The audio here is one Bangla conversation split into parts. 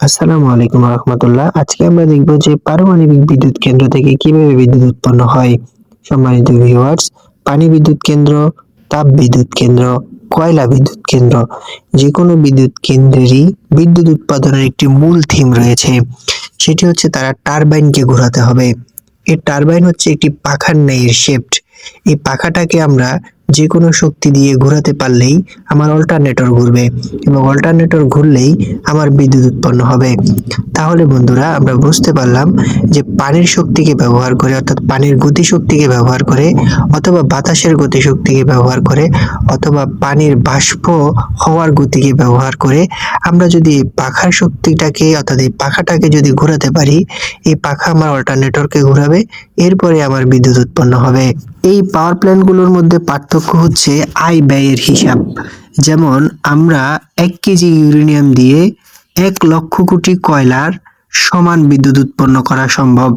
আসসালামু আলাইকুম রহমতুল্লাহ। আজকে আমরা দেখব যে পারমাণবিক বিদ্যুৎ কেন্দ্র থেকে কীভাবে বিদ্যুৎ উৎপন্ন হয়। সম্মানিত ভিউয়ার্স পানি বিদ্যুৎ কেন্দ্র, তাপ বিদ্যুৎ কেন্দ্র, কয়লা বিদ্যুৎ কেন্দ্র যে কোনো বিদ্যুৎ কেন্দ্রেরই বিদ্যুৎ উৎপাদনের একটি মূল থিম রয়েছে। সেটি হচ্ছে তারা টারবাইনকে ঘোরাতে হবে। এর টারবাইন হচ্ছে একটি পাখার ন্যায়ের শেপড এই পাখাটাকে আমরা যে কোনো শক্তি দিয়ে ঘোরাতে পারলেই আমার অল্টারনেটর ঘুরবে এবং অল্টারনেটর ঘুরলেই আমার বিদ্যুৎ উৎপন্ন হবে। তাহলে বন্ধুরা, আমরা বুঝতে পারলাম যে পানির শক্তিকে ব্যবহার করে, অর্থাৎ পানির গতিশক্তিকে ব্যবহার করে অথবা বাতাসের গতিশক্তিকে ব্যবহার করে অথবা পানির বাষ্প হওয়ার গতিকে ব্যবহার করে আমরা যদি পাখার শক্তিটাকে, অর্থাৎ এই পাখাটাকে যদি ঘোরাতে পারি, এই পাখা আমার অল্টারনেটরকে ঘোরাবে, এরপরে আমার বিদ্যুৎ উৎপন্ন হবে। এই পাওয়ার প্ল্যান্টগুলোর মধ্যে পার্থক্য হচ্ছে আয় ব্যয়ের হিসাব। যেমন, আমরা এক কেজি ইউরেনিয়াম দিয়ে এক লক্ষ কোটি কয়লার সমান বিদ্যুৎ উৎপন্ন করা সম্ভব,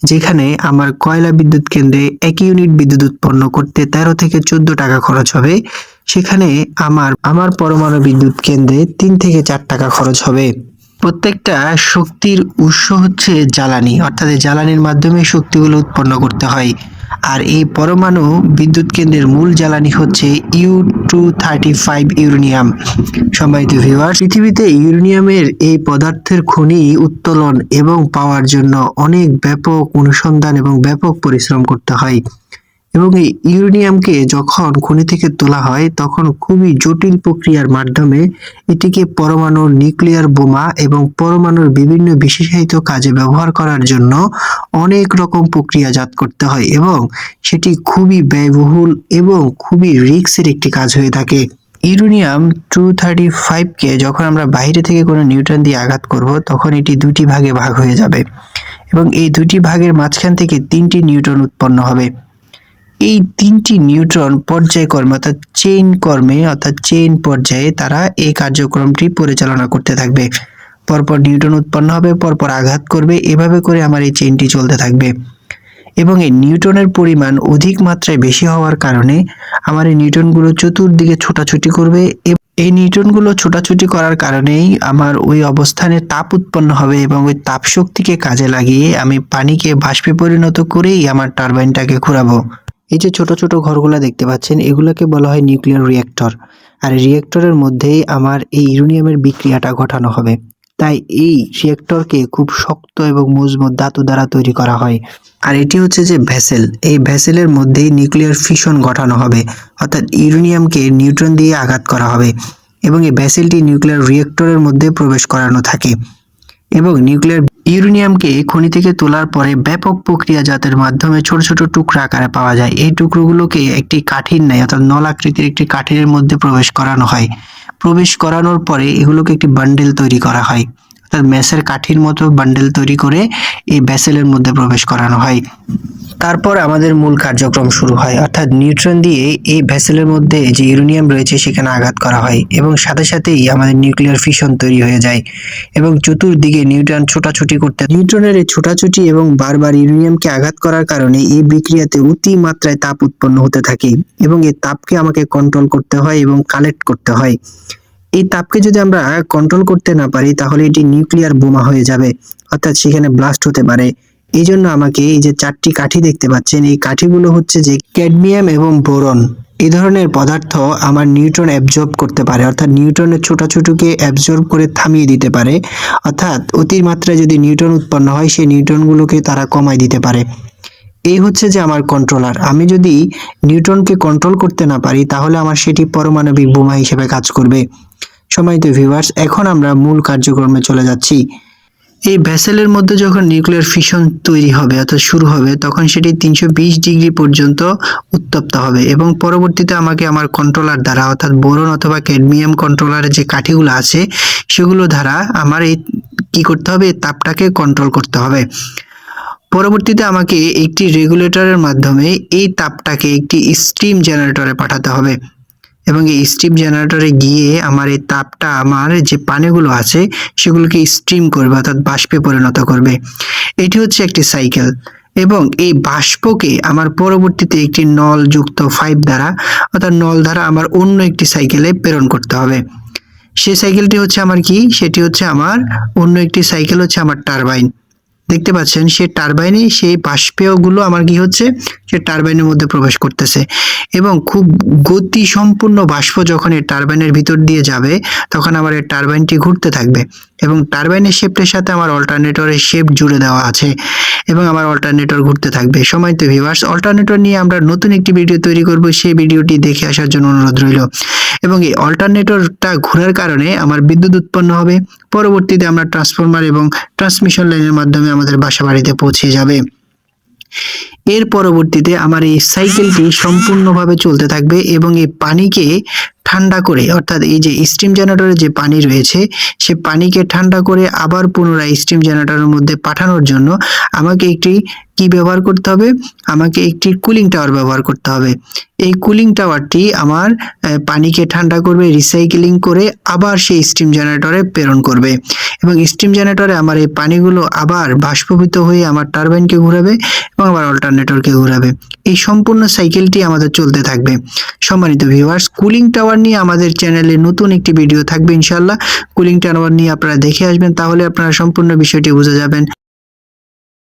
যেখানে আমার কয়লা বিদ্যুৎ কেন্দ্রে এক ইউনিট বিদ্যুৎ উৎপন্ন করতে তেরো থেকে চোদ্দ টাকা খরচ হবে, সেখানে আমার আমার পরমাণু বিদ্যুৎ কেন্দ্রে তিন থেকে চার টাকা খরচ হবে। প্রত্যেকটা শক্তির উৎস হচ্ছে জ্বালানি, অর্থাৎ জ্বালানির মাধ্যমে শক্তিগুলো উৎপন্ন করতে হয়। আর এই পরমাণু বিদ্যুৎ কেন্দ্রের মূল জ্বালানি হচ্ছে U two thirty five uranium. সম্মানিত ভিউয়ার পৃথিবীতে ইউরেনিয়ামের এই পদার্থের খনি উত্তোলন এবং পাওয়ার জন্য অনেক ব্যাপক অনুসন্ধান এবং ব্যাপক পরিশ্রম করতে হয়। এবং এই ইউরেনিয়ামকে যখন খনি থেকে তোলা হয়, তখন খুবই জটিল প্রক্রিয়ার মাধ্যমে এটিকে পরমাণুর নিউক্লিয়ার বোমা এবং পরমাণুর বিভিন্ন বিশেষায়িত কাজে ব্যবহার করার জন্য অনেক রকম প্রক্রিয়াজাত করতে হয় এবং সেটি খুবই ব্যয়বহুল এবং খুবই রিস্কের একটি কাজ হয়ে থাকে। ইউরেনিয়াম টু থার্টি ফাইভকে যখন আমরা বাইরে থেকে কোনো নিউট্রন দিয়ে আঘাত করব, তখন এটি দুটি ভাগে ভাগ হয়ে যাবে এবং এই দুটি ভাগের মাঝখান থেকে তিনটি নিউট্রন উৎপন্ন হবে। এই তিনটি নিউট্রন পর্যায়ক্রমে অর্থাৎ চেইন কর্মে অর্থাৎ চেইন পর্যায়ে তারা এই কার্যক্রমটি পরিচালনা করতে থাকবে। পরপর নিউট্রন উৎপন্ন হবে, পরপর আঘাত করবে, এভাবে করে আমার এই চেইনটি চলতে থাকবে। এবং এই নিউটনের পরিমাণ অধিক মাত্রায় বেশি হওয়ার কারণে আমার এই নিউটনগুলো চতুর্দিকে ছোটাছুটি করবে এই নিউটনগুলো ছোটাছুটি করার কারণেই আমার ওই অবস্থানে তাপ উৎপন্ন হবে এবং ওই তাপ শক্তিকে কাজে লাগিয়ে আমি পানিকে বাষ্পে পরিণত করেই আমার টারবাইনটাকে ঘোরাবো। এই যে ছোট ছোট ঘরগুলো দেখতে পাচ্ছেন, এগুলোকে বলা হয় নিউক্লিয়ার রিয়েক্টর। আর রিয়েক্টরের মধ্যেই আমার এই ইউরেনিয়ামের বিক্রিয়াটা ঘটানো হবে। তাই এই রিয়েক্টরকে খুব শক্ত এবং মজবুত ধাতু দ্বারা তৈরি করা হয়। আর এটি হচ্ছে যে ভেসেল। এই ভেসেলের মধ্যেই নিউক্লিয়ার ফিশন ঘটানো হবে। অর্থাৎ ইউরেনিয়ামকে নিউট্রন দিয়ে আঘাত করা হবে। এবং এই ভেসেলটি নিউক্লিয়ার রিয়েক্টরের মধ্যে প্রবেশ করানো থাকে। এবং নিউক্লিয়ার ইউরেনিয়ামকে খনি থেকে তোলার পরে ব্যাপক প্রক্রিয়াজাতের মাধ্যমে ছোট ছোট টুকরা আকারে পাওয়া যায়। এই টুকরোগুলোকে একটি কাঠির ন্যায় অর্থাৎ নল আকৃতির একটি কাঠির মধ্যে প্রবেশ করানো হয়। প্রবেশ করানোর পরে এগুলোকে একটি বান্ডেল তৈরি করা হয়। অর্থাৎ মেসের কাঠির মতো বান্ডেল তৈরি করে এই ভেসেলের মধ্যে প্রবেশ করানো হয়। তারপর আমাদের মূল কার্যক্রম শুরু হয়, অর্থাৎ নিউট্রন দিয়ে এই ভেসেলের মধ্যে যে ইউরেনিয়াম রয়েছে সেখানে আঘাত করা হয় এবং সাথে সাথেই আমাদের নিউক্লিয়ার ফিশন তৈরি হয়ে যায় এবং চতুর্দিকে নিউট্রন ছোটাছুটি করতে নিউট্রনের এই ছোটাছুটি এবং বারবার ইউরেনিয়ামকে আঘাত করার কারণে এই বিক্রিয়াতে অতি মাত্রায় তাপ উৎপন্ন হতে থাকে এবং এই তাপকে আমাকে কন্ট্রোল করতে হয় এবং কালেক্ট করতে হয়। এই তাপকে যদি আমরা কন্ট্রোল করতে না পারি, তাহলে এটি নিউক্লিয়ার বোমা হয়ে যাবে। অর্থাৎ সেখানে ব্লাস্ট হতে পারে। এই জন্য আমাকে এই যে চারটি কাঠি দেখতে পাচ্ছেন, এই কাঠিগুলো হচ্ছে যে ক্যাডমিয়াম এবং বোরন এই ধরনের পদার্থ আমার নিউট্রন অ্যাবজর্ব করতে পারে। অর্থাৎ নিউট্রনের ছোটাছুটুকে অ্যাবজর্ব করে থামিয়ে দিতে পারে। অর্থাৎ অতিমাত্রায় যদি নিউট্রন উৎপন্ন হয়, সেই নিউট্রনগুলোকে তারা কমায় দিতে পারে। এই হচ্ছে যে আমার কন্ট্রোলার আমি যদি নিউট্রনকে কন্ট্রোল করতে না পারি, তাহলে আমার সেটি পারমাণবিক বোমা হিসেবে কাজ করবে। সম্মানিত ভিউয়ার্স এখন আমরা মূল কার্যক্রমে চলে যাচ্ছি। এই ভেসেলের মধ্যে যখন নিউক্লিয়ার ফিশন তৈরি হবে অর্থাৎ শুরু হবে, তখন সেটি তিনশো বিশ ডিগ্রি পর্যন্ত উত্তপ্ত হবে এবং পরবর্তীতে আমাকে আমার কন্ট্রোলার দ্বারা, অর্থাৎ বোরন অথবা ক্যাডমিয়াম কন্ট্রোলারের যে কাঠিগুলো আছে, সেগুলো দ্বারা আমার এই কী করতে হবে? তাপটাকে কন্ট্রোল করতে হবে। পরবর্তীতে আমাকে একটি রেগুলেটরের মাধ্যমে এই তাপটাকে একটি স্টিম জেনারেটরে পাঠাতে হবে। এবং এই স্টিম জেনারেটরে গিয়ে আমার এই তাপটা, আমার যে পানিগুলো আছে, সেগুলোকে স্টিম করবে, অর্থাৎ বাষ্পে পরিণত করবে। এটি হচ্ছে একটি সাইকেল এবং এই বাষ্পকে আমার পরবর্তীতে একটি নল যুক্ত ফাইভ দ্বারা, অর্থাৎ নল দ্বারা আমার অন্য একটি সাইকেলে প্রেরণ করতে হবে। সেই সাইকেলটি হচ্ছে আমার কি? সেটি হচ্ছে আমার, অন্য একটি সাইকেল হচ্ছে আমার টারবাইন দেখতে পাচ্ছেন, সেই টারবাইনে সেই বাষ্পীয়গুলো আমার কি হচ্ছে, সে টারবাইনের মধ্যে প্রবেশ করতেছে। এবং খুব গতি সম্পূর্ণ বাষ্প যখন এই টারবাইনের ভিতর দিয়ে যাবে, তখন আমার এই টারবাইনটি ঘুরতে থাকবে। এবং টারবাইনের শেপটের সাথে আমার অল্টারনেটরের শেপ জুড়ে দেওয়া আছে। এবং আমার অল্টারনেটর ঘুরতে থাকবে। সময় তো ভিভার্স অল্টারনেটর নিয়ে আমরা নতুন একটি ভিডিও তৈরি করব। সেই ভিডিওটি দেখে আসার জন্য অনুরোধ রইল। এবং এই অল্টারনেটরটা ঘোরার কারণে আমার বিদ্যুৎ উৎপন্ন হবে। পরবর্তীতে আমরা ট্রান্সফরমার এবং ট্রান্সমিশন লাইনের মাধ্যমে আমাদের বাসা বাড়িতে পৌঁছে যাবে। এর পরবর্তীতে আমার এই সাইকেলটি সম্পূর্ণভাবে চলতে থাকবে এবং এই পানিকে ঠান্ডা করে, অর্থাৎ এই যে স্টিম জেনারেটরে যে পানি রয়েছে, সে পানিকে ঠান্ডা করে আবার পুনরায় স্টিম জেনারেটরের মধ্যে পাঠানোর জন্য আমাকে একটি কি ব্যবহার করতে হবে? আমাকে একটি কুলিং টাওয়ার ব্যবহার করতে হবে। এই কুলিং টাওয়ারটি আমার পানিকে ঠান্ডা করবে রিসাইকেলিং করে আবার সেই স্টিম জেনারেটরে প্রেরণ করবে। এবং স্টিম জেনারেটরে আমার এই পানিগুলো আবার বাষ্পীভূত হয়ে আমার টারবাইনকে ঘুরাবে এবং আবার অল্টারনেটরকে ঘুরাবে। এই সম্পূর্ণ সাইকেলটি আমাদের চলতে থাকবে। সম্মানিত ভিউয়ার্স কুলিং টাওয়ার নিয়ে আমাদের চ্যানেলে নতুন একটি ভিডিও থাকবে ইনশাল্লাহ কুলিং টাওয়ার নিয়ে আপনারা দেখে আসবেন, তাহলে আপনারা সম্পূর্ণ বিষয়টি বুঝে যাবেন।